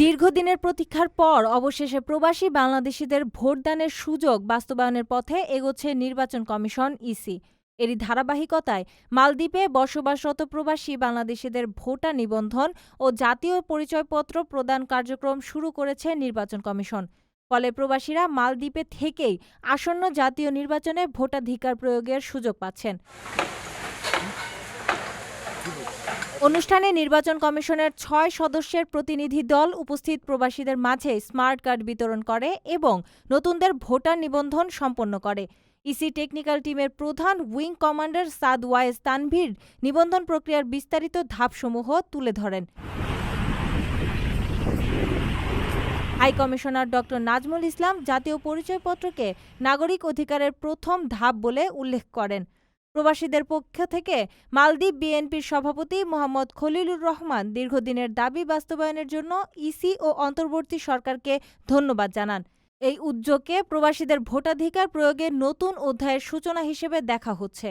দীর্ঘদিনের প্রতীক্ষার পর অবশেষে প্রবাসী বাংলাদেশিদের ভোটদানের সুযোগ বাস্তবায়নের পথে এগোচ্ছে নির্বাচন কমিশন ইসি। এরই ধারাবাহিকতায় মালদ্বীপে বসবাসরত প্রবাসী বাংলাদেশিদের ভোটার নিবন্ধন ও জাতীয় পরিচয়পত্র প্রদান কার্যক্রম শুরু করেছে নির্বাচন কমিশন। ফলে প্রবাসীরা মালদ্বীপে থেকেই আসন্ন জাতীয় নির্বাচনে ভোটাধিকার প্রয়োগের সুযোগ পাচ্ছেন। অনুষ্ঠানে নির্বাচন কমিশনের ছয় সদস্যের প্রতিনিধি দল উপস্থিত প্রবাসীদের মাঝে স্মার্ট কার্ড বিতরণ করে এবং নতুনদের ভোটার নিবন্ধন সম্পন্ন করে। ইসি টেকনিক্যাল টিমের প্রধান উইং কমান্ডার সাদ ওয়াইস তানভীর নিবন্ধন প্রক্রিয়ার বিস্তারিত ধাপসমূহ তুলে ধরেন। High commissioner doctor Nazmul Islam জাতীয় পরিচয়পত্রকে নাগরিক অধিকারের প্রথম ধাপ বলে উল্লেখ করেন। প্রবাসীদের পক্ষ থেকে মালদ্বীপ বিএনপির সভাপতি মোহাম্মদ খলিলুর রহমান দীর্ঘদিনের দাবি বাস্তবায়নের জন্য ইসি ও অন্তর্বর্তী সরকারকে ধন্যবাদ জানান। এই উদ্যোগকে প্রবাসীদের ভোটাধিকার প্রয়োগের নতুন অধ্যায়ের সূচনা হিসেবে দেখা হচ্ছে।